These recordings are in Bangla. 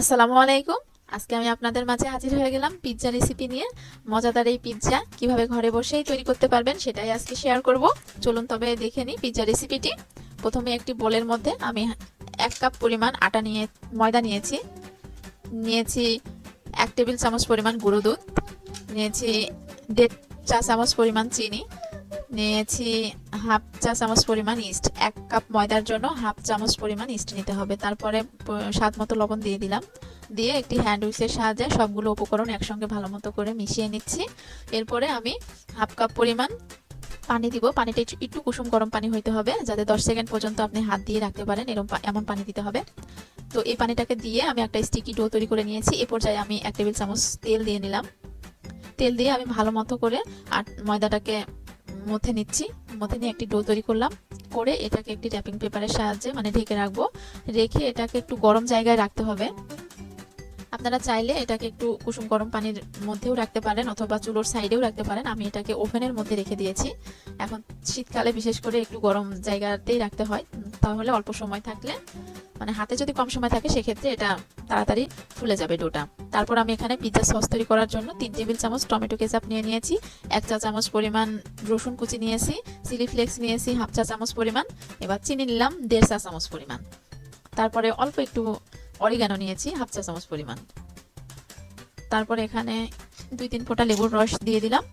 আসসালামু আলাইকুম। আজকে আমি আপনাদের মাঝে হাজির হয়ে গেলাম পিৎজা রেসিপি নিয়ে। মজাদার এই পিৎজা কীভাবে ঘরে বসেই তৈরি করতে পারবেন সেটাই আজকে শেয়ার করব। চলুন তবে দেখে নিই পিৎজা রেসিপিটি প্রথমে একটি বোলের মধ্যে আমি এক কাপ পরিমাণ আটা নিয়ে, ময়দা নিয়েছি। নিয়েছি এক টেবিল চামচ পরিমাণ গুঁড়ো দুধ। নিয়েছি দেড় চা চামচ পরিমাণ চিনি। নিয়েছি হাফ চা চামচ পরিমাণ ইস্ট, এক কাপ ময়দার জন্য হাফ চামচ পরিমাণ ইস্ট নিতে হবে। তারপরে স্বাদ মতো লবণ দিয়ে দিলাম। দিয়ে একটি হ্যান্ড উইক্সের সাহায্যে সবগুলো উপকরণ একসঙ্গে ভালো মতো করে মিশিয়ে নিচ্ছি। এরপরে আমি হাফ কাপ পরিমাণ পানি দিব। পানিটা একটু- কুসুম গরম পানি হইতে হবে, যাতে দশ সেকেন্ড পর্যন্ত আপনি হাত দিয়ে রাখতে পারেন এরকম এমন পানি দিতে হবে। তো এই পানিটাকে দিয়ে আমি একটা স্টিকি ডো তৈরি করে নিয়েছি। এ পর্যায়ে আমি এক টেবিল চামচ তেল দিয়ে নিলাম। তেল দিয়ে আমি ভালো মতো করে আর ময়দাটাকে মথে নিচ্ছি মথে নিয়ে একটি ডো তৈরি করলাম। করে এটাকে একটি র্যাপিং পেপারের সাহায্যে মানে ঢেকে রাখব। রেখে এটাকে একটু গরম জায়গায় রাখতে হবে। আপনারা চাইলে এটাকে একটু কুসুম গরম পানির মধ্যেও রাখতে পারেন অথবা চুলোর সাইডেও রাখতে পারেন। আমি এটাকে ওভেনের মধ্যে রেখে দিয়েছি। এখন শীতকালে বিশেষ করে একটু গরম জায়গাতেই রাখতে হয়। তাহলে অল্প সময় থাকলে মানে হাতে যদি কম সময় থাকে, সেক্ষেত্রে এটা তাড়াতাড়ি ফুলে যাবে ডোটা। তারপর আমি এখানে পিৎজা সস তৈরি করার জন্য তিন টেবিল চামচ টমেটো কেচাপ নিয়ে নিয়েছি, এক চা চামচ পরিমাণ রসুন কুচি নিয়েছি চিলি ফ্লেক্স নিয়েছি হাফ চা চামচ পরিমাণ, এবার চিনি নিলাম, দেড় চা চামচ পরিমাণ। তারপরে অল্প একটু অরিগানো নিয়েছি হাফ চা চামচ পরিমাণ। তারপরে এখানে দুই তিন ফোঁটা লেবুর রস দিয়ে দিলাম।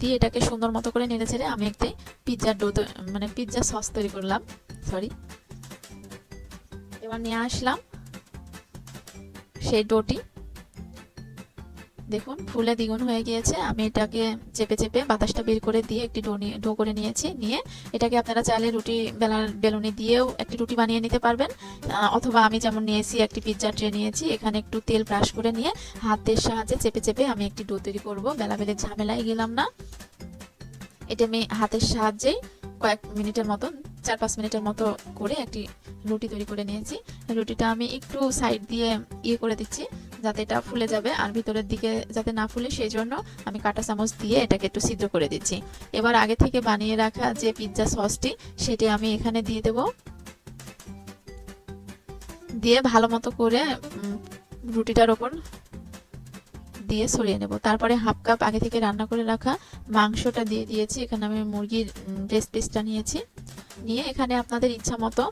দিয়ে এটাকে সুন্দর মতো করে নেড়ে ছেড়ে আমি একটি পিৎজার ডো মানে পিৎজা সস তৈরি করলাম। সরি এবার নিয়ে আসলাম সেই ডোটি। দেখুন, ফুলে দ্বিগুণ হয়ে গিয়েছে। আমি এটাকে চেপে চেপে বাতাসটা বের করে দিয়ে একটি ডো ডো করে নিয়েছি। নিয়ে এটাকে আপনারা চাইলে রুটি বেলার বেলুনি দিয়েও একটি রুটি বানিয়ে নিতে পারবেন। অথবা আমি যেমন নিয়েছি একটি পিৎজা ট্রে নিয়েছি, এখানে একটু তেল ব্রাশ করে নিয়ে হাতের সাহায্যে চেপে চেপে আমি একটি ডো তৈরি করব। বেলা বেলে ঝামেলায় গেলাম না। এটা আমি হাতের সাহায্যেই কয়েক মিনিটের মতো চার পাঁচ মিনিটের মতো করে একটি রুটি তৈরি করে নিয়েছি। রুটিটা আমি একটু সাইড দিয়ে ইয়ে করে দিচ্ছি, যাতে এটা ফুলে যাবে আর ভিতরের দিকে যাতে না ফুলে, সেই জন্য আমি কাঁটা চামচ দিয়ে এটাকে একটু সিদ্ধ করে দিচ্ছি। এবার আগে থেকে বানিয়ে রাখা যে পিৎজা সসটি সেটি আমি এখানে দিয়ে দেব। দিয়ে ভালো মতো করে রুটিটার ওপর দিয়ে সরিয়ে নেব। তারপরে হাফ কাপ আগে থেকে রান্না করে রাখা মাংসটা দিয়ে দিয়েছি। এখানে আমি মুরগির ব্রেস্ট পিসটা নিয়েছি। নিয়ে এখানে আপনাদের ইচ্ছা মতো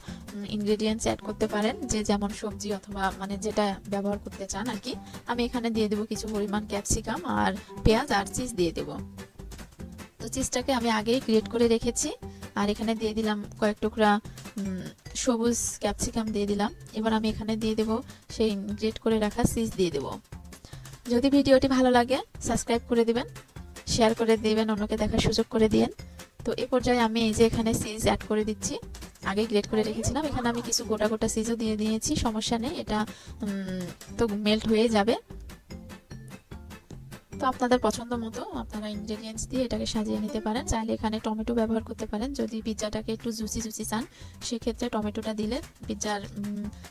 ইনগ্রেডিয়েন্টস অ্যাড করতে পারেন। যে যেমন সবজি অথবা মানে যেটা ব্যবহার করতে চান আর কি, আমি এখানে দিয়ে দেবো কিছু পরিমাণ ক্যাপসিকাম আর পেঁয়াজ আর চিজ দিয়ে দেবো। তো চিজটাকে আমি আগেই গ্রেট করে রেখেছি। আর এখানে দিয়ে দিলাম কয়েক টুকরা সবুজ ক্যাপসিকাম দিয়ে দিলাম। এবার আমি এখানে দিয়ে দেবো সেই গ্রেট করে রাখা চিজ দিয়ে দেবো। যদি ভিডিওটি ভালো লাগে সাবস্ক্রাইব করে দিবেন শেয়ার করে দিবেন, অন্যকে দেখার সুযোগ করে দিয়েন। তো এই পর্যায়ে আমি এই যে এখানে সিজ অ্যাড করে দিচ্ছি। আগে গ্রেট করে রেখেছিলাম। এখানে আমি কিছু গোটা গোটা সিজও দিয়ে দিয়েছি, সমস্যা নেই। এটা তো মেল্ট হয়ে যাবে। তো আপনাদের পছন্দ মতো আপনারা ইনগ্রেডিয়েন্টস দিয়ে এটাকে সাজিয়ে নিতে পারেন। চাইলে এখানে টমেটো ব্যবহার করতে পারেন। যদি পিৎজাটাকে একটু জুসি জুসি চান, সেক্ষেত্রে টমেটোটা দিলে পিৎজার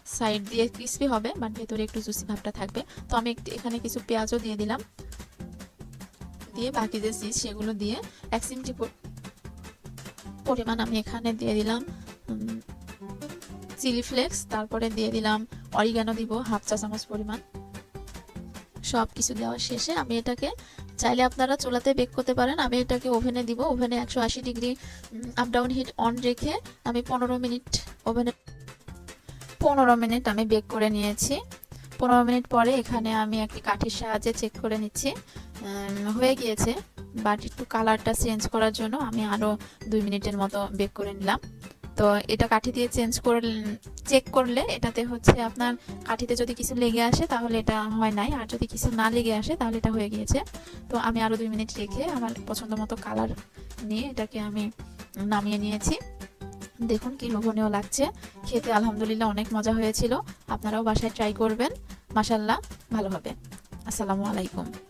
সাইড দিয়ে ক্রিস্পি হবে বাট ভেতরে একটু জুসি ভাবটা থাকবে। তো আমি এখানে কিছু পেঁয়াজও দিয়ে দিলাম। দিয়ে বাকি যে সিজ সেগুলো দিয়ে এক চিমটি প- পরিমাণ আমি এখানে দিয়ে দিলাম চিলি ফ্লেক্স, তারপরে দিয়ে দিলাম অরিগানো দিব, হাফ চা চামচ পরিমাণ। সব কিছু দেওয়ার শেষে আমি এটাকে চাইলে আপনারা চুলাতে বেক করতে পারেন। আমি এটাকে ওভেনে দিব, ওভেনে একশো আশি degree up down heat on রেখে আমি পনেরো মিনিট ওভেনে, পনেরো মিনিট আমি বেক করে নিয়েছি। পনেরো মিনিট পরে এখানে আমি একটি কাঠির সাহায্যে চেক করে নিচ্ছি। হয়ে গিয়েছে। বাট একটু কালারটা চেঞ্জ করার জন্য আমি আরও দুই মিনিটের মতো বেক করে নিলাম। তো এটা কাঠি দিয়ে চেঞ্জ করে চেক করলে এটাতে হচ্ছে আপনার কাঠিতে যদি কিছু লেগে আসে তাহলে এটা হয় নাই, আর যদি কিছু না লেগে আসে তাহলে এটা হয়ে গিয়েছে। তো আমি আরও দুই মিনিট রেখে আমার পছন্দ মতো কালার নিয়ে এটাকে আমি নামিয়ে নিয়েছি। দেখুন কি লোভনীয় লাগছে। খেতে আলহামদুলিল্লাহ অনেক মজা হয়েছিল। আপনারাও বাসায় ট্রাই করবেন। মাসাল্লাহ ভালো হবে। আসসালামু আলাইকুম।